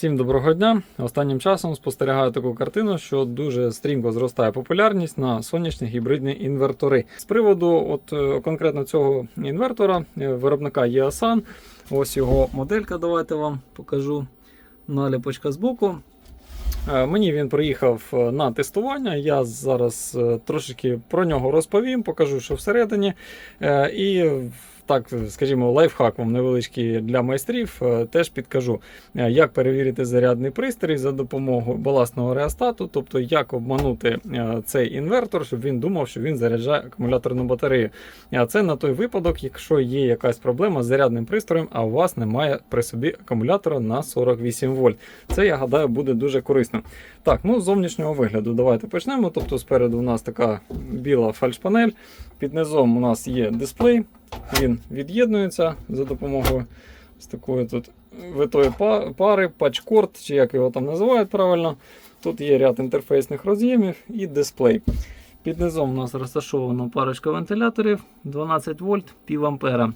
Всім доброго дня. Останнім часом спостерігаю таку картину, що дуже стрімко зростає популярність на сонячні гібридні інвертори. З приводу от е, конкретно цього інвертора, е, виробника Yeosan, ось його моделька. Давайте вам покажу. Наліпочка збоку. Е, Мені він приїхав на тестування. Я зараз трошечки про нього розповім, покажу, що всередині. І так, скажімо, лайфхак вам невеличкий для майстрів. е, Теж підкажу, е, як перевірити зарядний пристрій за допомогою балансного реостату, тобто як обманути е, цей інвертор, щоб він думав, що він заряджає акумуляторну батарею. А це на той випадок, якщо є якась проблема з зарядним пристроєм, а у вас немає при собі акумулятора на 48 вольт. Це, я гадаю, буде дуже корисно. Так, ну з зовнішнього вигляду давайте почнемо. Тобто спереду у нас така біла фальшпанель, під низом у нас є дисплей, він від'єднується за допомогою з такої тут витої пари, патчкорд, чи як його там називають правильно. Тут є ряд інтерфейсних роз'ємів і дисплей. Під низом у нас розташовано парочка вентиляторів 12 вольт, пів ампера.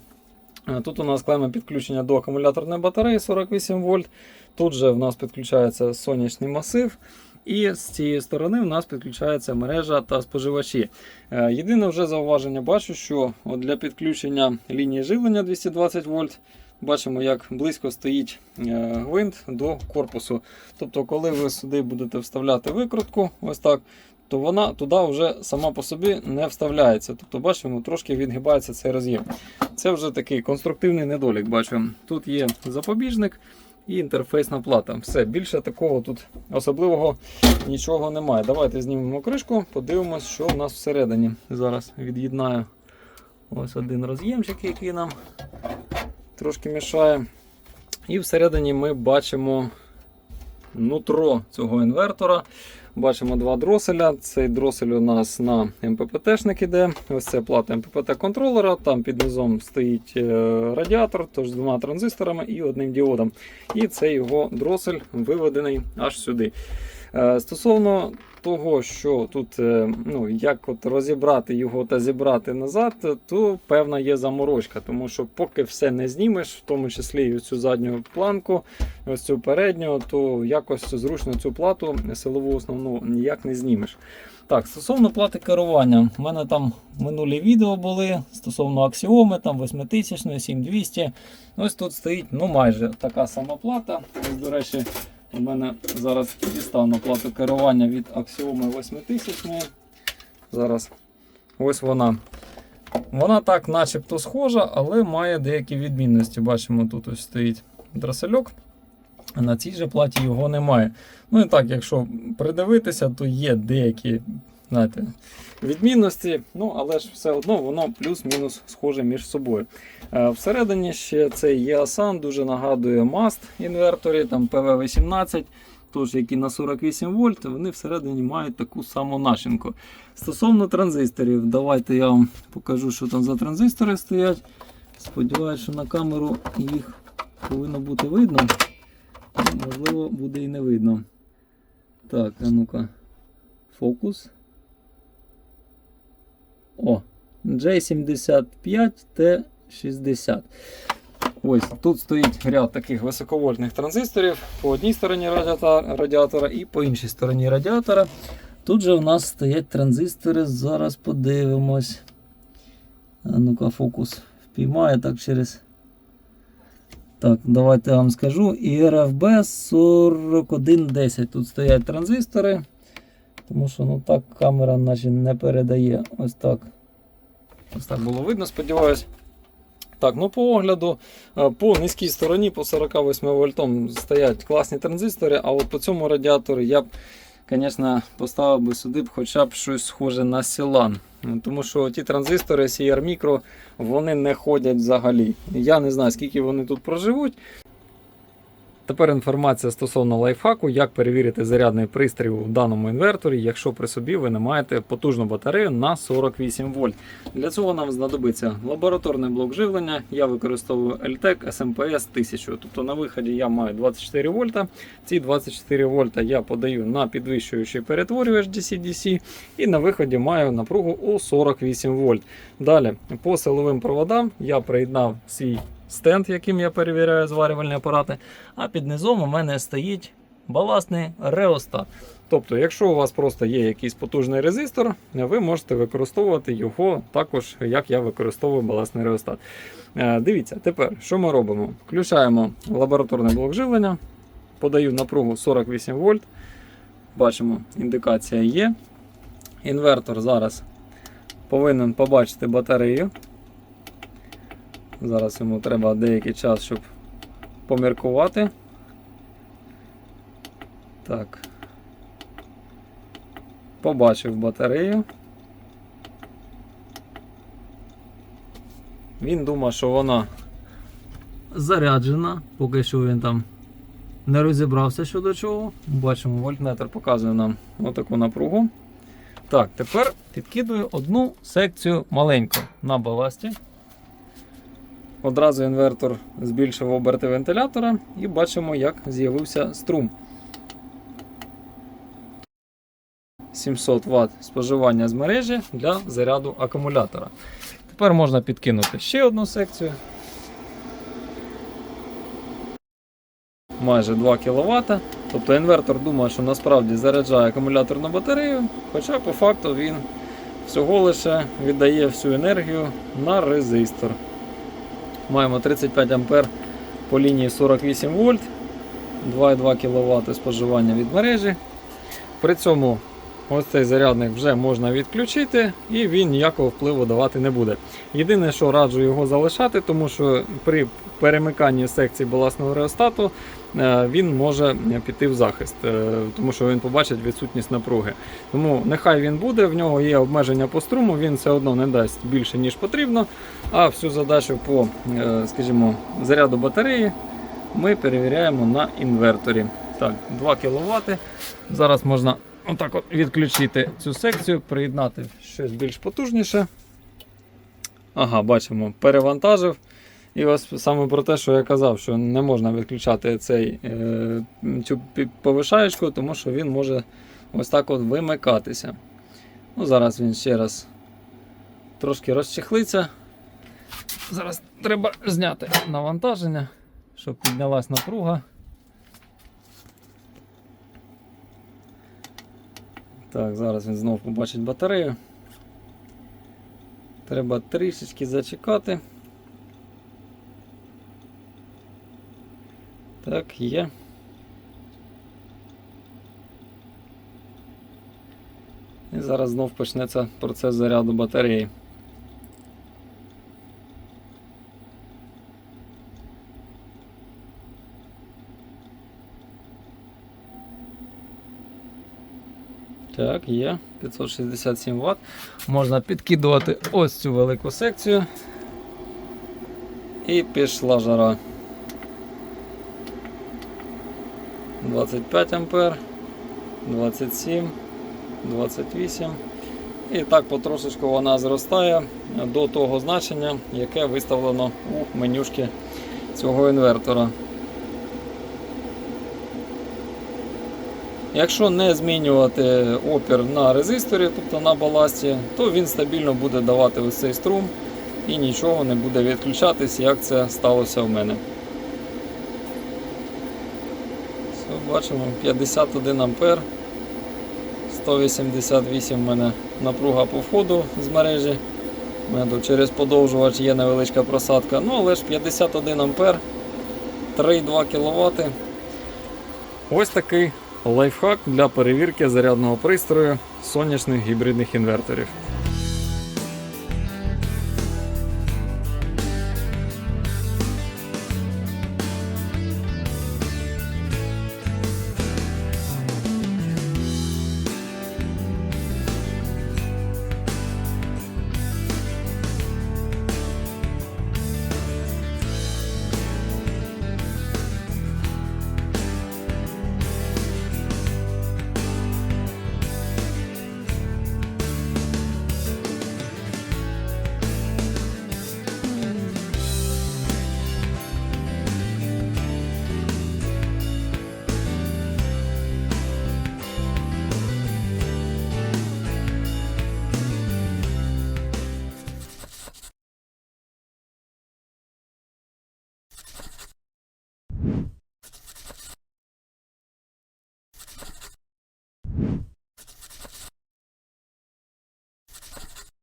Е, Тут у нас клема підключення до акумуляторної батареї 48 вольт. Тут же в нас підключається сонячний масив. І з цієї сторони в нас підключається мережа та споживачі. Е, Єдине вже зауваження бачу, що от для підключення лінії живлення 220 вольт бачимо, як близько стоїть е, гвинт до корпусу. Тобто, коли ви сюди будете вставляти викрутку, ось так, то вона туди вже сама по собі не вставляється. Тобто, бачимо, трошки відгибається цей роз'єм. Це вже такий конструктивний недолік. Бачимо. Тут є запобіжник і інтерфейсна плата. Все, більше такого тут особливого нічого немає. Давайте знімемо кришку, подивимось, що в нас всередині. Зараз від'єднаю ось один роз'ємчик, який нам трошки мішає. І всередині ми бачимо нутро цього інвертора. Бачимо два дроселя. Цей дросель у нас на МППТшник іде. Ось це плата МППТ контролера. Там під низом стоїть е, радіатор, тож з двома транзисторами і одним діодом. І це його дросель виведений аж сюди. Е, Стосовно того, що тут е, ну, як от розібрати його та зібрати назад, то певна є заморочка, тому що поки все не знімеш, в тому числі і цю задню планку, ось цю передню, то якось зручно цю плату силову основну ніяк не знімеш. Так, стосовно плати керування, у мене там минулі відео були стосовно аксіоми, там 8000, 7200. Ось тут стоїть ну майже така сама плата. Ось, до речі, у мене зараз дістану плату керування від Axiom 8000. Зараз ось вона. Вона так начебто схожа, але має деякі відмінності. Бачимо, тут ось стоїть драсельок. На цій же платі його немає. Ну і так, якщо придивитися, то є деякі знаєте, відмінності, ну але ж все одно воно плюс-мінус схоже між собою. Е, Всередині ще цей Yeosan дуже нагадує MAST інверторі, там PV18, тож які на 48 вольт, вони всередині мають таку саму начинку. Стосовно транзисторів, давайте я вам покажу, що там за транзистори стоять. Сподіваюсь, що на камеру їх повинно бути видно. Можливо, буде і не видно. Так, а ну-ка. Фокус. О, J75T60. Ось тут стоїть ряд таких високовольтних транзисторів по одній стороні радіатора і по іншій стороні радіатора. Тут же в нас стоять транзистори. Зараз подивимось. Ну-ка, фокус впіймає так через. Так, давайте я вам скажу. І RFB 4110. Тут стоять транзистори. Тому що ну так камера наче не передає. Ось так. Ось так було видно, сподіваюсь. Так, ну по огляду, е, по низькій стороні, по 48 вольтам стоять класні транзистори, а от по цьому радіатору я б, звісно, поставив би сюди б хоча б щось схоже на Сілан. Тому що ті транзистори CR Micro, вони не ходять взагалі. Я не знаю, скільки вони тут проживуть. Тепер інформація стосовно лайфхаку, як перевірити зарядний пристрій у даному інверторі, якщо при собі ви не маєте потужну батарею на 48 вольт. Для цього нам знадобиться лабораторний блок живлення. Я використовую LTEC SMPS 1000. Тобто на виході я маю 24 вольта. Ці 24 вольта я подаю на підвищуючий перетворювач DC-DC і на виході маю напругу у 48 вольт. Далі по силовим проводам я приєднав свій стенд, яким я перевіряю зварювальні апарати. А під низом у мене стоїть баласний реостат. Тобто, якщо у вас просто є якийсь потужний резистор, ви можете використовувати його також, як я використовую баласний реостат. Е, Дивіться, тепер що ми робимо? Включаємо лабораторний блок живлення, подаю напругу 48 вольт. Бачимо, індикація є. Інвертор зараз повинен побачити батарею. Зараз йому треба деякий час, щоб поміркувати. Так. Побачив батарею. Він думає, що вона заряджена, поки що він там не розібрався щодо чого. Бачимо, вольтметр показує нам отаку напругу. Так, тепер підкидую одну секцію маленьку на баласті. Одразу інвертор збільшив оберти вентилятора і бачимо, як з'явився струм. 700 Вт споживання з мережі для заряду акумулятора. Тепер можна підкинути ще одну секцію. Майже 2 кВт. Тобто інвертор думає, що насправді заряджає акумуляторну батарею, хоча по факту він всього лише віддає всю енергію на резистор. Маємо 35 А по лінії 48 вольт, 2,2 кВт споживання від мережі. При цьому ось цей зарядник вже можна відключити і він ніякого впливу давати не буде. Єдине, що раджу його залишати, тому що при перемиканні секції балансного реостату е, він може піти в захист, е, тому що він побачить відсутність напруги. Тому нехай він буде, в нього є обмеження по струму, він все одно не дасть більше, ніж потрібно. А всю задачу по е, скажімо, заряду батареї ми перевіряємо на інверторі. Так, 2 кВт. Зараз можна отак от відключити цю секцію, приєднати щось більш потужніше. Ага, бачимо, перевантажив. І ось саме про те, що я казав, що не можна відключати цей, е, цю повишаєчку, тому що він може ось так от вимикатися. Ну, зараз він ще раз трошки розчехлиться. Зараз треба зняти навантаження, щоб піднялась напруга. Так, зараз він знову побачить батарею. Треба трішечки зачекати. Так, є. І зараз знов почнеться процес заряду батареї. Так, є 567 Вт. Можна підкидувати ось цю велику секцію. І пішла жара. 25 ампер, 27, 28. І так потрошечку вона зростає до того значення, яке виставлено у менюшки цього інвертора. Якщо не змінювати опір на резисторі, тобто на баласті, то він стабільно буде давати ось цей струм і нічого не буде відключатись, як це сталося в мене. Все, бачимо 51 ампер. 188 в мене напруга по входу з мережі. У через подовжувач є невеличка просадка. Ну, але ж 51 ампер, 3,2 кВт. Ось такий лайфхак для перевірки зарядного пристрою сонячних гібридних інверторів.